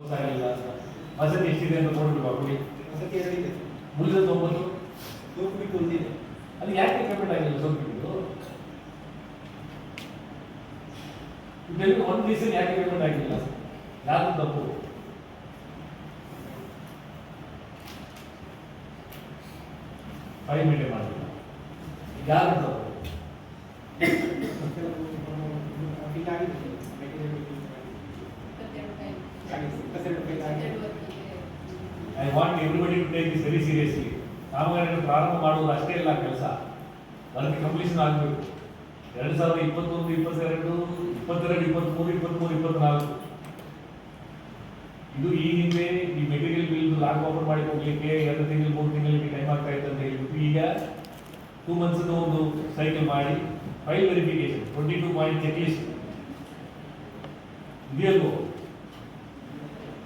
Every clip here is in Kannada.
ಗೊತ್ತಾಗಲಿಲ್ಲ ವಸತಿ ಎಷ್ಟಿದೆ ಅಂತ ನೋಡ್ಬಿಟ್ಟು ಕೊಡಿ ವಸತಿ ಎರಡಿದೆ ಉಳಿದ ತೊಂಬತ್ತು ಸೋಪು ಬಿಟ್ಟು ಒಂದಿದೆ ಅದು ಯಾಕೆ ಪೇಮೆಂಟ್ ಆಗಿಲ್ಲ ಸ್ವಲ್ಪ ಇದು ಇದೆಲ್ಲ ಒಂದು ದಿವಸ ಯಾಕೆ ಪೇಮೆಂಟ್ ಆಗಿಲ್ಲ ಯಾರು ತಪ್ಪು ಫೈವ್ ಮೇಂಟೈನ್ ಮಾಡಲಿಲ್ಲ ಯಾರು ತಪ್ಪು bill I want everybody to take this very seriously ಕಾಮಗಾರಿಯನ್ನು ಪ್ರಾರಂಭ ಮಾಡುವುದು ಅಷ್ಟೇ ಇಲ್ಲ ಕೆಲಸ. ವರ್ಕ್ ಕಂಪ್ಲೀಷನ್ ಆಗಬೇಕು. ಎರಡು ಸಾವಿರದ ಇಪ್ಪತ್ತೊಂದು, ಇಪ್ಪತ್ತೆರಡು ಇಪ್ಪತ್ತೆರಡು, ಇಪ್ಪತ್ತ್ಮೂರು ಇಪ್ಪತ್ತ್ಮೂರು, ಇಪ್ಪತ್ತ್ನಾಲ್ಕು. ಇದು ಈ ಹಿಂದೆ ಈ ಮೆಟೀರಿಯಲ್ ಬಿಲ್ ಲಾಗ್ ಓಪನ್ ಮಾಡಿ ಹೋಗ್ಲಿಕ್ಕೆ ಎರಡು ತಿಂಗಳು, ಮೂರು ತಿಂಗಳಿಗೆ ಟೈಮ್ ಆಗ್ತಾ ಇತ್ತು ಅಂತ ಹೇಳ್ಬಿಟ್ಟು ಈಗ ಟೂ ಮಂತ್ಸ್ದು ಒಂದು ಸೈಕಲ್ ಮಾಡಿ file verification twenty two point check list ಇದೆಯಲ್ವೋ?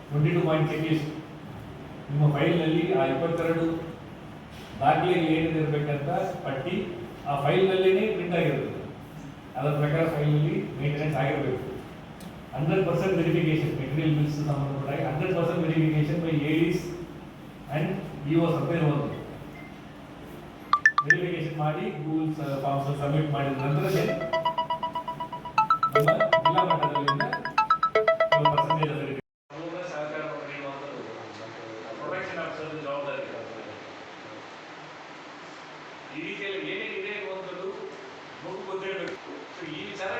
Twenty two point check list ನಿಮ್ಮ ಫೈಲ್ನಲ್ಲಿ ಆ ಇಪ್ಪತ್ತೆರಡು ದಾಖಲೆಗಳು ಏನೇನು ಇರಬೇಕಂತ ಪಟ್ಟಿ ಆ ಫೈಲ್ನಲ್ಲೇ ಪ್ರಿಂಟ್ ಆಗಿರುತ್ತೆ. ಅದರ ಪ್ರಕಾರ ಫೈಲ್ನಲ್ಲಿ ಮೇಂಟೆನೆನ್ಸ್ ಆಗಿರಬೇಕು. Hundred percent verification material bills ಸಂಬಂಧಪಟ್ಟಾಗಿ hundred percent verification by ADs and B O supply ಒಂದು ವೆರಿಫಿಕೇಶನ್ ಮಾಡಿ ಗೂಗಲ್ ಫಾರ್ಮ್ಸ್ ಸಬ್ಮಿಟ್ ಮಾಡಿದ ನಂತರ ಈ ರೀತಿಯಲ್ಲಿ ಏನೇನಿದೆ ಅನ್ನುವಂಥದ್ದು ಮಗು ಗೊತ್ತಿರಬೇಕು ಸೊ ಈ ವಿಚಾರಗಳ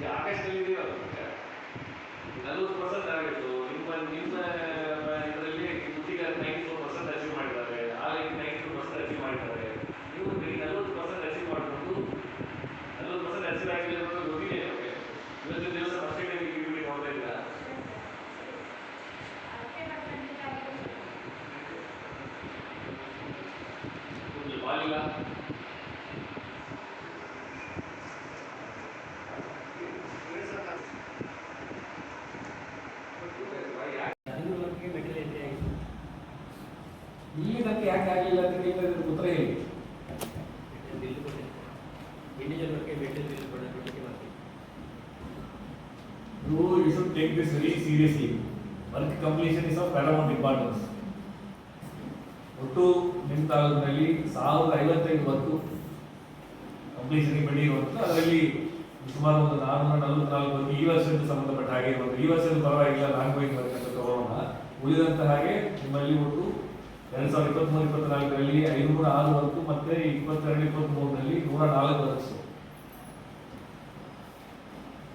ಈ ಆಕಾಶದಲ್ಲಿ ಇದೆಯೋ ನಲ್ವತ್ತು ಪರ್ಸೆಂಟ್ ಆಗಿತ್ತು. ನಿಮ್ಮ ನಿಮ್ಮ ಇದರಲ್ಲಿ ಗುತ್ತಿಗೆ ನೈಂಟಿ ಫೋರ್ ಪರ್ಸೆಂಟ್ ಅಚೀವ್ ಮಾಡಿದ್ದಾರೆ. ಆಲೈಕೆ ನೈಂಟಿ ಟು ಪರ್ಸೆಂಟ್ ಅಚೀವ್ ಮಾಡಿದ್ದಾರೆ. ನೀವು ಬರೀ ನಲ್ವತ್ತು ಪರ್ಸೆಂಟ್ ಅಚೀವ್ ಮಾಡಿಕೊಂಡು ನಲ್ವತ್ತು ಪರ್ಸೆಂಟ್ ಅಚೀವ್ ಆಗಿಲ್ಲ ಅನ್ನೋದು ಗೊತ್ತಿದೆ ನಮಗೆ. ಇವತ್ತು ದಿವಸ ಫಸ್ಟ್ ಡಿಗ್ರಿ ನೋಡ್ತಾ ಇಲ್ಲ ಬಾಲಿಲ್ಲ take this very seriously. Work completion is of paramount importance. ಒಟ್ಟು ನಿಮ್ಮ ತಾಲೂಕಿನಲ್ಲಿ ಸಾವಿರದ ಐವತ್ತೈದು ವರ್ಕು ಕಂಪ್ಲೀಷನ್ಗೆ ಇರುವಂಥದ್ದು ಅದರಲ್ಲಿ ಸುಮಾರು ಒಂದು ನಾನ್ನೂರ ನಲವತ್ನಾಲ್ಕು ವರ್ಕ್ ಈ ವರ್ಷದ ಸಂಬಂಧಪಟ್ಟ ಹಾಗೆ ಒಂದು ಈ ವರ್ಷದ ಪರವಾಗಿಲ್ಲ ಲಾಂಗ್ ಗೋಯಿಂಗ್ ವರ್ಕ್ ಅಂತ ತಗೊಳ್ಳೋಣ ಉಳಿದಂತ ಹಾಗೆ ನಿಮ್ಮಲ್ಲಿ ಒಟ್ಟು ಎರಡು ಸಾವಿರದ ಇಪ್ಪತ್ತ್ಮೂರು ಇಪ್ಪತ್ನಾಲ್ಕರಲ್ಲಿ ಐನೂರ ಆರು ವರ್ಕು ಮತ್ತೆ ಇಪ್ಪತ್ತೆರಡು ಇಪ್ಪತ್ತ್ಮೂರರಲ್ಲಿ ನೂರ ನಾಲ್ಕು ವರ್ಷ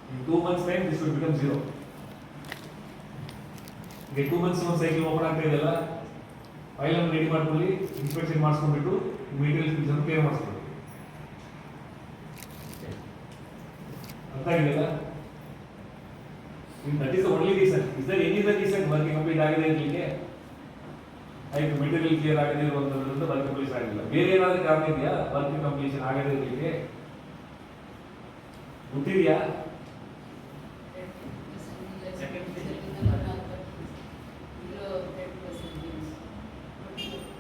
In two months time, this will become zero. Months ಒಂದು ಸೈಕಲ್ ಓಪನ್ ಆಗ್ತಾ ಇದೆಯಲ್ಲ ಫೈಲ್ ಅನ್ನು ರೆಡಿ ಮಾಡ್ಕೊಳ್ಳಿ ಇನ್ಸ್ಪೆಕ್ಷನ್ ಮಾಡಿಸ್ಕೊಂಡ್ಬಿಟ್ಟು ಮೆಟೀರಿಯಲ್ಸ್ ಅನ್ನು ಕ್ಲಿಯರ್ ಮಾಡಿಸ್ಕೊಳ್ಳಿ. ಅರ್ಥ ಆಗಿದೆಯಲ್ಲ? That is only reason is there any the reason work complete ಆಗಿದೆ ಇರಲಿಕ್ಕೆ ಆಯ್ತು ಮೆಟೀರಿಯಲ್ ಕ್ಲಿಯರ್ ಆಗದೆ ಇರುವಂಥದ್ರಿಂದ ವರ್ಕ್ ಕಂಪ್ಲೀಟ್ ಆಗಿಲ್ಲ. ಬೇರೆ ಏನಾದರೂ ಕಾರಣ ಇದೆಯಾ? ವರ್ಕ್ ಕಂಪ್ಲೀಷನ್ ಆಗದೆ ಇರಲಿಕ್ಕೆ ಗೊತ್ತಿದೆಯಾ?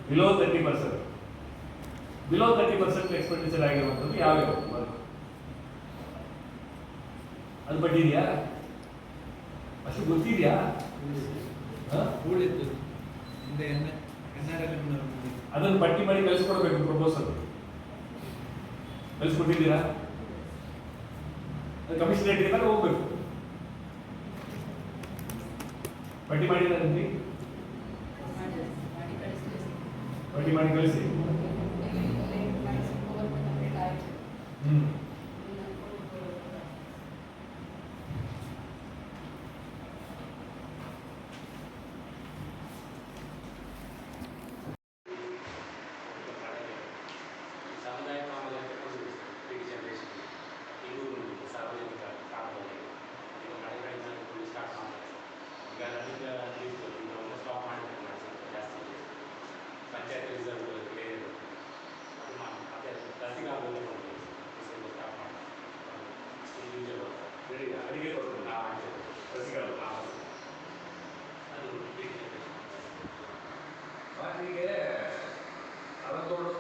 Below thirty percent below thirty percent expenditure ಆಗಿರುವಂಥದ್ದು ಯಾವ್ಯಾವ ಅದು ಬಡ್ಡಿ ಇದೆಯಾ ಅಷ್ಟು ಗೊತ್ತಿದೆಯಾ? ಹಾ? ಉಳಿತು ಅದನ್ನು ಪಟ್ಟಿ ಮಾಡಿ ಕಳಿಸ್ಕೊಡ್ಬೇಕು ಪ್ರಪೋಸಲ್ ಕಳಿಸ್ಕೊಟ್ಟಿದ್ದೀರಾ? ಅದು ಕಮಿಷನರೇಟ್ ಇದ್ದಾಗ ಹೋಗ್ಬೇಕು. ಪಟ್ಟಿ ಮಾಡಿದ್ರೆ ಪಟ್ಟಿ ಮಾಡಿ ಕಳಿಸಿ ಉದಾಹರಣೆ ಸಸಿಗಳ ಉದಾಹರಣೆ ಅದು ಅವರಿಗೆ ಅರಗೋಡು